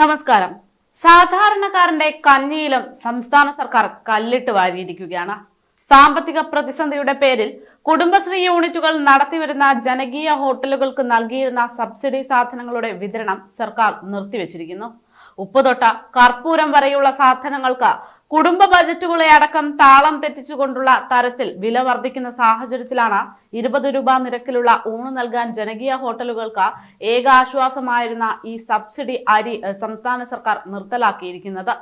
നമസ്കാരം. സാധാരണക്കാരന്റെ കഞ്ഞിയിലും സംസ്ഥാന സർക്കാർ കല്ലിട്ട് വാരിയിരിക്കുകയാണ്. സാമ്പത്തിക പ്രതിസന്ധിയുടെ പേരിൽ കുടുംബശ്രീ യൂണിറ്റുകൾ നടത്തിവരുന്ന ജനകീയ ഹോട്ടലുകൾക്ക് നൽകിയിരുന്ന സബ്സിഡി സാധനങ്ങളുടെ വിതരണം സർക്കാർ നിർത്തിവച്ചിരിക്കുന്നു. ഉപ്പ് തൊട്ട കർപ്പൂരം വരെയുള്ള സാധനങ്ങൾക്ക് കുടുംബ ബജറ്റുകളെ അടക്കം താളം തെറ്റിച്ചുകൊണ്ടുള്ള തരത്തിൽ വില വർദ്ധിക്കുന്ന സാഹചര്യത്തിലാണ് ഇരുപത് രൂപ നിരക്കിലുള്ള ഊണ് നൽകാൻ ജനകീയ ഹോട്ടലുകൾക്ക് ഏക ആശ്വാസമായിരുന്ന ഈ സബ്സിഡി അരി സംസ്ഥാന സർക്കാർ നിർത്തലാക്കിയിരിക്കുന്നത്.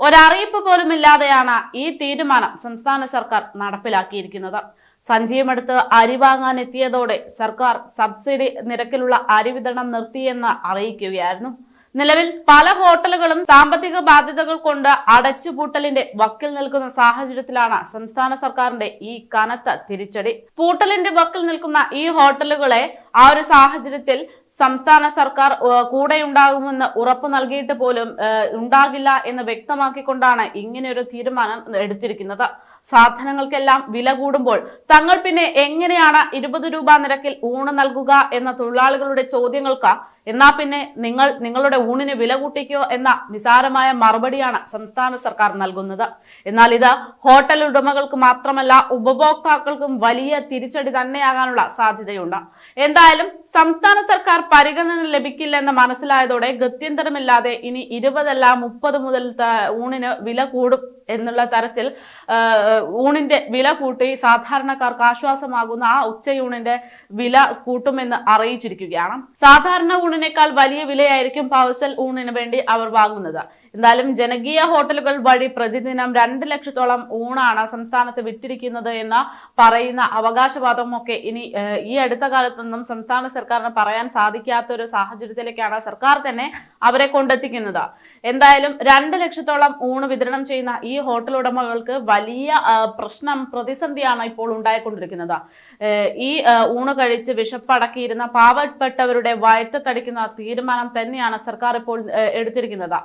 ഒരറിയിപ്പ് പോലുമില്ലാതെയാണ് ഈ തീരുമാനം സംസ്ഥാന സർക്കാർ നടപ്പിലാക്കിയിരിക്കുന്നത്. സഞ്ചിയുമെടുത്ത് അരി വാങ്ങാൻ എത്തിയതോടെ സർക്കാർ സബ്സിഡി നിരക്കിലുള്ള അരി വിതരണം നിർത്തിയെന്ന് അറിയിക്കുകയായിരുന്നു. നിലവിൽ പല ഹോട്ടലുകളും സാമ്പത്തിക ബാധ്യതകൾ കൊണ്ട് അടച്ചുപൂട്ടലിന്റെ വക്കിൽ നിൽക്കുന്ന സാഹചര്യത്തിലാണ് സംസ്ഥാന സർക്കാരിന്റെ ഈ കനത്ത തിരിച്ചടി. പൂട്ടലിന്റെ വക്കിൽ നിൽക്കുന്ന ഈ ഹോട്ടലുകളെ ആ ഒരു സാഹചര്യത്തിൽ സംസ്ഥാന സർക്കാർ കൂടെ ഉണ്ടാകുമെന്ന് ഉറപ്പ് നൽകിയിട്ട് പോലും ഉണ്ടാകില്ല എന്ന് വ്യക്തമാക്കിക്കൊണ്ടാണ് ഇങ്ങനെ ഒരു തീരുമാനം എടുത്തിരിക്കുന്നത്. സാധനങ്ങൾക്കെല്ലാം വില കൂടുമ്പോൾ തങ്ങൾ പിന്നെ എങ്ങനെയാണ് ഇരുപത് രൂപ നിരക്കിൽ ഊണ് നൽകുക എന്ന തൊഴിലാളികളുടെ ചോദ്യങ്ങൾക്ക് എന്നാ പിന്നെ നിങ്ങൾ നിങ്ങളുടെ ഊണിന് വില കൂട്ടിക്കോ എന്ന നിസാരമായ മറുപടിയാണ് സംസ്ഥാന സർക്കാർ നൽകുന്നത്. എന്നാൽ ഇത് ഹോട്ടൽ ഉടമകൾക്ക് മാത്രമല്ല ഉപഭോക്താക്കൾക്കും വലിയ തിരിച്ചടി തന്നെയാകാനുള്ള സാധ്യതയുണ്ട്. എന്തായാലും സംസ്ഥാന സർക്കാർ പരിഗണന ലഭിക്കില്ലെന്ന് മനസ്സിലായതോടെ ഗത്യന്തരമില്ലാതെ ഇനി ഇരുപതല്ല മുപ്പത് മുതൽ ഊണിന് വില കൂടും എന്നുള്ള തരത്തിൽ ഊണിന്റെ വില കൂട്ടി സാധാരണക്കാർക്ക് ആശ്വാസമാകുന്ന ആ ഉച്ചയൂണിന്റെ വില കൂട്ടുമെന്ന് അറിയിച്ചിരിക്കുകയാണ്. സാധാരണ ഊണിനേക്കാൾ വലിയ വിലയായിരിക്കും പാവസൽ ഊണിന് വേണ്ടി അവർ വാങ്ങുന്നത്. എന്തായാലും ജനകീയ ഹോട്ടലുകൾ വഴി പ്രതിദിനം രണ്ട് ലക്ഷത്തോളം ഊണാണ് സംസ്ഥാനത്ത് വിറ്റിരിക്കുന്നത് എന്ന് പറയുന്ന അവകാശവാദമൊക്കെ ഇനി ഈ അടുത്ത കാലത്തൊന്നും സംസ്ഥാന സർക്കാരിന് പറയാൻ സാധിക്കാത്ത ഒരു സാഹചര്യത്തിലേക്കാണ് സർക്കാർ തന്നെ അവരെ കൊണ്ടെത്തിക്കുന്നത്. എന്തായാലും രണ്ട് ലക്ഷത്തോളം ഊണ് വിതരണം ചെയ്യുന്ന ഈ ഹോട്ടൽ ഉടമകൾക്ക് വലിയ പ്രശ്നം പ്രതിസന്ധിയാണ് ഇപ്പോൾ ഉണ്ടായിക്കൊണ്ടിരിക്കുന്നത്. ഈ ഊണ് കഴിച്ച് വിശപ്പടക്കിയിരുന്ന പാവപ്പെട്ടവരുടെ വയറ്റത്തടിക്കുന്ന തീരുമാനം തന്നെയാണ് സർക്കാർ ഇപ്പോൾ എടുത്തിരിക്കുന്നത്. എടുത്തിരിക്കുന്നത്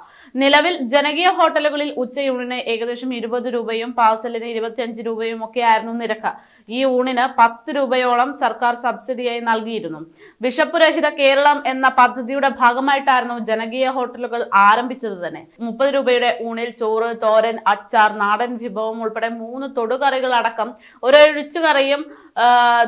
നിലവിൽ ജനകീയ ഹോട്ടലുകളിൽ ഉച്ചയൂണിന് ഏകദേശം ഇരുപത് രൂപയും പാഴ്സലിന് ഇരുപത്തിയഞ്ച് രൂപയും ഒക്കെ ആയിരുന്നു നിരക്ക്. ഈ ഊണിന് പത്ത് രൂപയോളം സർക്കാർ സബ്സിഡിയായി നൽകിയിരുന്നു. വിശപ്പുരഹിത കേരളം എന്ന പദ്ധതിയുടെ ഭാഗമായിട്ടായിരുന്നു ജനകീയ ഹോട്ടലുകൾ ആരംഭിച്ചത് തന്നെ. മുപ്പത് രൂപയുടെ ഊണിൽ ചോറ് തോരൻ അച്ചാർ നാടൻ വിഭവം ഉൾപ്പെടെ മൂന്ന് തൊടുകറികൾ അടക്കം ഒരു ഒഴിച്ചുകറിയും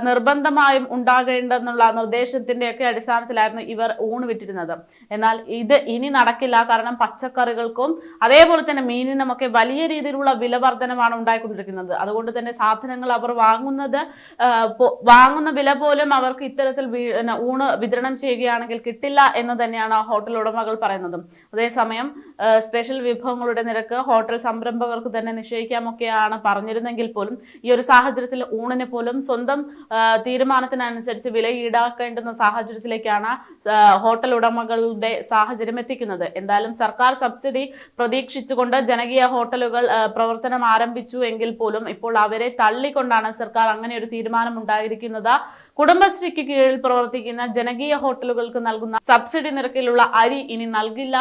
നിർബന്ധമായും ഉണ്ടാകേണ്ടെന്നുള്ള നിർദ്ദേശത്തിന്റെയൊക്കെ അടിസ്ഥാനത്തിലായിരുന്നു ഇവർ ഊണ് വിറ്റിരുന്നത്. എന്നാൽ ഇത് ഇനി നടക്കില്ല. കാരണം പച്ചക്കറികൾക്കും അതേപോലെ തന്നെ മീനിനുമൊക്കെ വലിയ രീതിയിലുള്ള വില വർധനമാണ് ഉണ്ടായിക്കൊണ്ടിരിക്കുന്നത്. അതുകൊണ്ട് തന്നെ സാധനങ്ങൾ അവർ വാങ്ങുന്നത് വാങ്ങുന്ന വില പോലും അവർക്ക് ഇത്തരത്തിൽ ഊണ് വിതരണം ചെയ്യുകയാണെങ്കിൽ കിട്ടില്ല എന്ന് തന്നെയാണ് ഹോട്ടൽ ഉടമകൾ പറയുന്നത്. അതേസമയം സ്പെഷ്യൽ വിഭവങ്ങളുടെ നിരക്ക് ഹോട്ടൽ സംരംഭകർക്ക് തന്നെ നിശ്ചയിക്കാമൊക്കെയാണ് പറഞ്ഞിരുന്നെങ്കിൽ പോലും ഈ ഒരു സാഹചര്യത്തിൽ ഊണിന് പോലും സ്വന്തം തീരുമാനത്തിനനുസരിച്ച് വില ഈടാക്കേണ്ടുന്ന സാഹചര്യത്തിലേക്കാണ് ഹോട്ടൽ ഉടമകളുടെ സാഹചര്യം എത്തിക്കുന്നത്. എന്തായാലും സർക്കാർ സബ്സിഡി പ്രതീക്ഷിച്ചുകൊണ്ട് ജനകീയ ഹോട്ടലുകൾ പ്രവർത്തനം ആരംഭിച്ചു എങ്കിൽ പോലും ഇപ്പോൾ അവരെ തള്ളിക്കൊണ്ടാണ് സർക്കാർ അങ്ങനെ ഒരു തീരുമാനം ഉണ്ടായിരിക്കുന്നത്. കുടുംബശ്രീക്ക് കീഴിൽ പ്രവർത്തിക്കുന്ന ജനകീയ ഹോട്ടലുകൾക്ക് നൽകുന്ന സബ്സിഡി നിരക്കിലുള്ള അരി ഇനി നൽകില്ല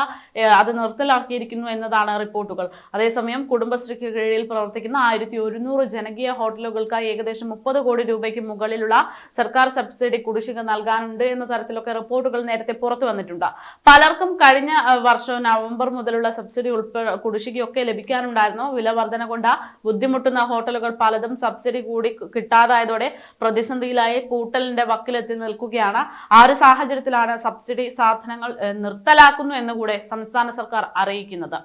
അത് നിർത്തലാക്കിയിരിക്കുന്നു എന്നതാണ് റിപ്പോർട്ടുകൾ. അതേസമയം കുടുംബശ്രീക്ക് കീഴിൽ പ്രവർത്തിക്കുന്ന ആയിരത്തി ഒരുന്നൂറ് ജനകീയ ഹോട്ടലുകൾക്കായി ഏകദേശം മുപ്പത് കോടി രൂപയ്ക്ക് മുകളിലുള്ള സർക്കാർ സബ്സിഡി കുടിശ്ശിക നൽകാനുണ്ട് എന്ന തരത്തിലൊക്കെ റിപ്പോർട്ടുകൾ നേരത്തെ പുറത്തു വന്നിട്ടുണ്ട്. പലർക്കും കഴിഞ്ഞ വർഷം നവംബർ മുതലുള്ള സബ്സിഡി ഉൾപ്പെടെ കുടിശ്ശികയൊക്കെ ലഭിക്കാനുണ്ടായിരുന്നു. വില വർധന കൊണ്ട് ബുദ്ധിമുട്ടുന്ന ഹോട്ടലുകൾ പലതും സബ്സിഡി കൂടി കിട്ടാതായതോടെ പ്രതിസന്ധിയിലായി. കൂട്ടലിന്റെ വക്കിലെത്തി നിൽക്കുകയാണ്. ആ ഒരു സാഹചര്യത്തിലാണ് സബ്സിഡി സാധനങ്ങൾ നിർത്തലാക്കുന്നു എന്നുകൂടെ സംസ്ഥാന സർക്കാർ അറിയിക്കുന്നത്.